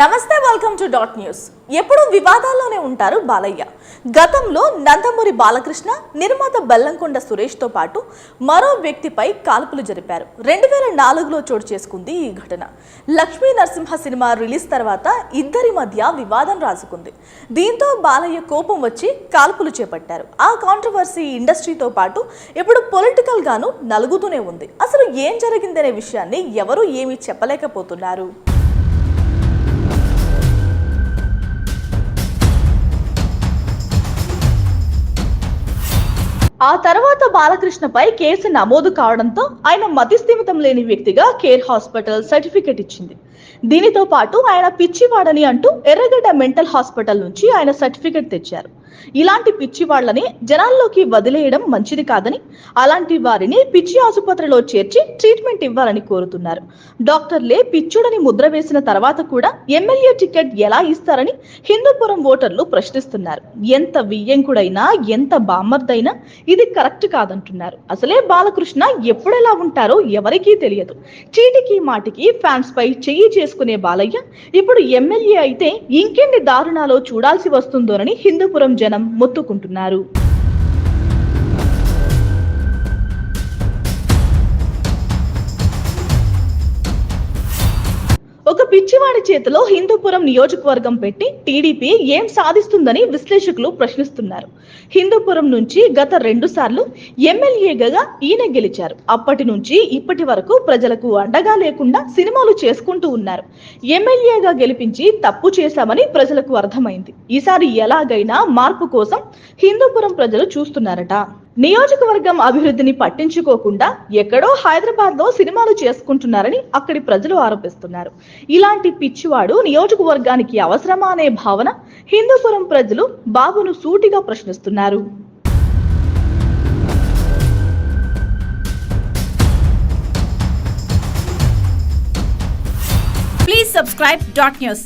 నమస్తే welcome to dot news ఎప్పుడూ వివాదాల్లోనే ఉంటారు బాలయ్య. గతంలో నందమూరి బాలకృష్ణ నిర్మాత బెల్లంకొండ సురేష్తో పాటు మరో వ్యక్తిపై కాల్పులు జరిపారు. రెండు వేల నాలుగులో చోటు చేసుకుంది ఈ ఘటన. లక్ష్మీ నరసింహ సినిమా రిలీజ్ తర్వాత ఇద్దరి మధ్య వివాదం రాసుకుంది. దీంతో బాలయ్య కోపం వచ్చి కాల్పులు చేపట్టారు. ఆ కాంట్రవర్సీ ఇండస్ట్రీతో పాటు ఇప్పుడు పొలిటికల్గాను నలుగుతూనే ఉంది. అసలు ఏం జరిగిందనే విషయాన్ని ఎవరూ ఏమీ చెప్పలేకపోతున్నారు. ఆ తర్వాత బాలకృష్ణపై కేసు నమోదు కావడంతో ఆయన మతిస్థిమితం లేని వ్యక్తిగా కేర్ హాస్పిటల్ సర్టిఫికెట్ ఇచ్చింది. దీనితో పాటు ఆయన పిచ్చివాడని అంటూ ఎర్రగడ్డ మెంటల్ హాస్పిటల్ నుంచి ఆయన సర్టిఫికెట్ తెచ్చారు. ఇలాంటి పిచ్చి వాళ్ళని జనాల్లోకి వదిలేయడం మంచిది కాదని అలాంటి వారిని పిచ్చి ఆసుపత్రిలో చేర్చి ట్రీట్మెంట్ ఇవ్వాలని కోరుతున్నారు. డాక్టర్లే పిచ్చుడని ముద్ర వేసిన తర్వాత కూడా ఎమ్మెల్యే టికెట్ ఎలా ఇస్తారని హిందూపురం ఓటర్లు ప్రశ్నిస్తున్నారు. ఎంత వియ్యంకుడైనా ఎంత బామ్మర్దైనా ఇది కరెక్ట్ కాదంటున్నారు. అసలే బాలకృష్ణ ఎప్పుడెలా ఉంటారో ఎవరికీ తెలియదు. చీటికి మాటికి ఫ్యాన్స్ పై చెయ్యి చేసుకునే బాలయ్య ఇప్పుడు ఎమ్మెల్యే అయితే ఇంకెన్ని దారుణాలో చూడాల్సి వస్తుందోనని హిందూపురం జనం మొత్తుకుంటున్నారు. ఒక పిచ్చివాడి చేతిలో హిందూపురం నియోజకవర్గం పెట్టి టీడీపీ ఏం సాధిస్తుందని విశ్లేషకులు ప్రశ్నిస్తున్నారు. హిందూపురం నుంచి గత రెండు సార్లు ఎమ్మెల్యేగా ఈయన గెలిచారు. అప్పటి నుంచి ఇప్పటి వరకు ప్రజలకు అండగా లేకుండా సినిమాలు చేసుకుంటూ ఉన్నారు. ఎమ్మెల్యేగా గెలిపించి తప్పు చేశామని ప్రజలకు అర్థమైంది. ఈసారి ఎలాగైనా మార్పు కోసం హిందూపురం ప్రజలు చూస్తున్నారట. నియోజకవర్గం అభివృద్ధిని పట్టించుకోకుండా ఎక్కడో హైదరాబాద్లో సినిమాలు చేసుకుంటున్నారని అక్కడి ప్రజలు ఆరోపిస్తున్నారు. ఇలాంటి పిచ్చివాడు నియోజకవర్గానికి అవసరమా అనే భావన హిందూపురం ప్రజలు బాబును సూటిగా ప్రశ్నిస్తున్నారు. Please subscribe dot news